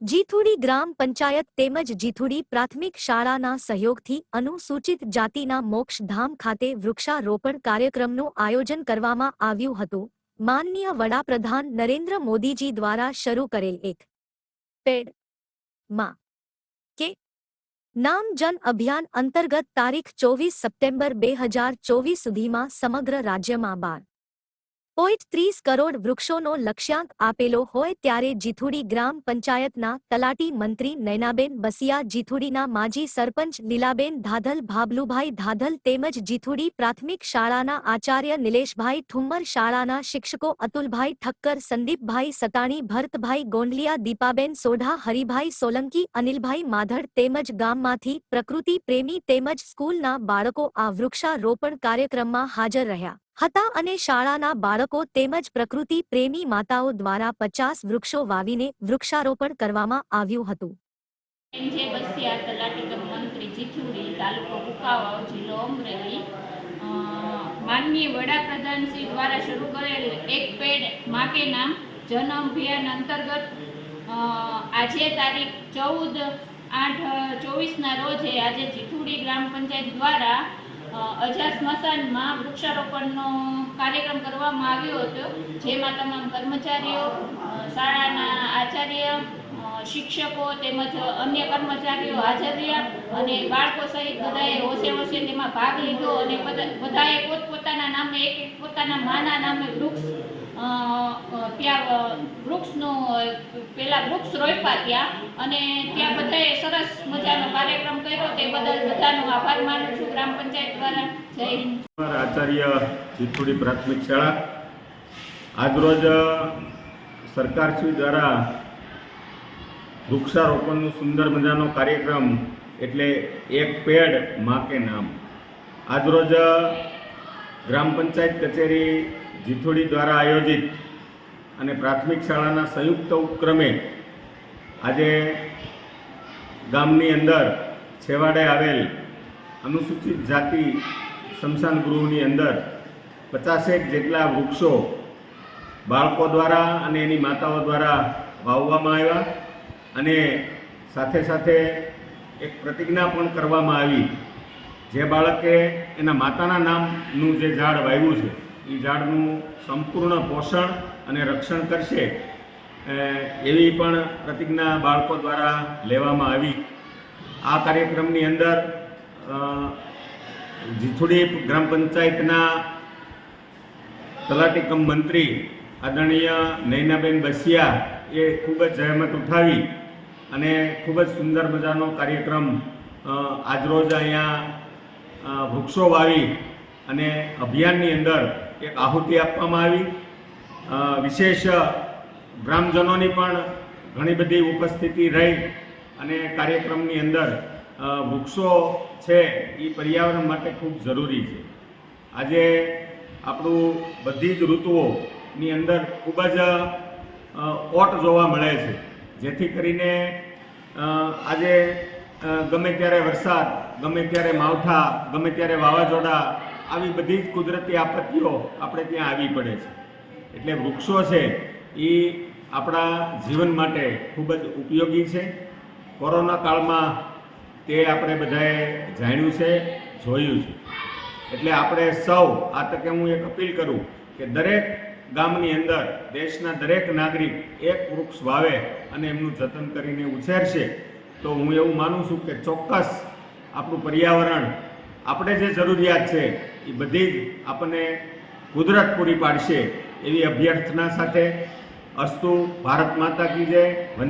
જીથુડી ગ્રામ પંચાયત તેમજ જીથુડી પ્રાથમિક શાળાના સહયોગથી અનુસૂચિત જાતિના મોક્ષધામ ખાતે વૃક્ષારોપણ કાર્યક્રમનું આયોજન કરવામાં આવ્યું હતું. માનનીય વડાપ્રધાન નરેન્દ્ર મોદીજી દ્વારા શરૂ કરેલ એક પેડમાં કે નામ જન અભિયાન અંતર્ગત તારીખ ચોવીસ સપ્ટેમ્બર બે હજાર ચોવીસ સુધીમાં સમગ્ર રાજ્યમાં બાર પોઈન્ટ ત્રીસ કરોડ વૃક્ષોનો લક્ષ્યાંક આપેલો હોય ત્યારે જીથુડી ગ્રામ પંચાયતના તલાટી મંત્રી નૈનાબેન બસિયા, જીથુડીના માજી સરપંચ લીલાબેન ધાધલ ભાબલુભાઈ ધાધલ તેમજ જીથુડી પ્રાથમિક શાળાના આચાર્ય નિલેશભાઈ ઠુમ્મર, શાળાના શિક્ષકો અતુલભાઈ ઠક્કર, સંદીપભાઈ સતાણી, ભરતભાઈ ગોંડલિયા, દીપાબેન સોઢા, હરિભાઈ સોલંકી, અનિલભાઈ માધડ તેમજ ગામમાંથી પ્રકૃતિ પ્રેમી તેમજ સ્કૂલના બાળકો આ વૃક્ષારોપણ કાર્યક્રમમાં હાજર રહ્યા. હતા અને શાળાના બાળકો તેમજ પ્રકૃતિ પ્રેમી માતાઓ દ્વારા પચાસ વૃક્ષો વાવીને વૃક્ષારોપણ કરવામાં આવ્યું હતું. માનનીય વડાપ્રધાન શ્રી દ્વારા શરૂ કરેલ એક પેડ માટેના જન્મ નામ જન અભિયાન અંતર્ગત આજે તારીખ ચૌદ આઠ ચોવીસના રોજે આજે જીથુડી ગ્રામ પંચાયત દ્વારા અજા સ્મશાનમાં વૃક્ષારોપણનો કાર્યક્રમ કરવામાં આવ્યો હતો, જેમાં તમામ કર્મચારીઓ શાળાના આચાર્ય શિક્ષકો તેમજ અન્ય કર્મચારીઓ હાજર રહ્યા અને બાળકો સહિત બધાએ હોશે હોશે તેમાં ભાગ લીધો અને બધાએ પોતપોતાના નામે એક એક, પોતાના માના નામે વૃક્ષ ત્યાં વૃક્ષનું પેલા વૃક્ષ રોપ્યા ત્યાં અને ત્યાં બધાએ સરસ મજાનો કાર્યક્રમ કર્યો તે બદલ બધાનો આભાર માનું છું. ગ્રામ પંચાયત દ્વારા જય હિન્દ. આચાર્ય જીથુડી પ્રાથમિક શાળા. આજરોજ સરકારશ્રી દ્વારા વૃક્ષારોપણનો સુંદર મજાનો કાર્યક્રમ એટલે એક પેડમાં કે નામ. આજરોજ ગ્રામ પંચાયત કચેરી જીથુડી દ્વારા આયોજિત અને પ્રાથમિક શાળાના સંયુક્ત ઉપક્રમે આજે ગામની અંદર છેવાડે આવેલ અનુસૂચિત જાતિ સ્મશાન ગૃહની અંદર પચાસેક જેટલા વૃક્ષો બાળકો દ્વારા અને એની માતાઓ દ્વારા વાવવામાં આવ્યા અને સાથે સાથે એક પ્રતિજ્ઞા પણ કરવામાં આવી. જે બાળકે એના માતાના નામનું જે ઝાડ વાવ્યું છે એ ઝાડનું સંપૂર્ણ પોષણ અને રક્ષણ કરશે. એવી પણ પ્રતિજ્ઞા બાળકો દ્વારા લેવામાં આવી. આ કાર્યક્રમની અંદર જીથુડી ગ્રામ પંચાયતના તલાટીકમ મંત્રી આદરણીય નૈનાબેન બસિયા એ ખૂબ જ જહેમત ઉઠાવી અને ખૂબ જ સુંદર મજાનો કાર્યક્રમ આજરોજ અહીંયા વૃક્ષો વાવી અને અભિયાનની અંદર એક આહુતિ આપવામાં આવી. વિશેષ ગ્રામજનોની પણ ઘણી બધી ઉપસ્થિતિ રહી અને કાર્યક્રમની અંદર વૃક્ષો છે એ પર્યાવરણ માટે ખૂબ જરૂરી છે. આજે આપણું બધી જ ઋતુઓની અંદર ખૂબ જ ઓટ જોવા મળે છે. જેથી કરીને આજે ગમે ત્યારે વરસાદ, ગમે ત્યારે માવઠા, ગમે ત્યારે વાવાઝોડા આવી બધી જ કુદરતી આપત્તિઓ આપણે ત્યાં આવી પડે છે. એટલે વૃક્ષો છે એ આપણા જીવન માટે ખૂબ જ ઉપયોગી છે. કોરોના કાળમાં તે આપણે બધાએ જાણ્યું છે, જોયું છે. એટલે આપણે સૌ, આ તકે હું એક અપીલ કરું કે દરેક ગામની અંદર, દેશના દરેક નાગરિક એક વૃક્ષ વાવે અને એમનું જતન કરીને ઉછેરશે, તો હું એવું માનું છું કે ચોક્કસ આપણું પર્યાવરણ, આપણે જે જરૂરિયાત છે એ બધી જ આપણને કુદરત પૂરી પાડશે એવી અભ્યર્થના સાથે અસ્તુ ભારત માતા કી જય.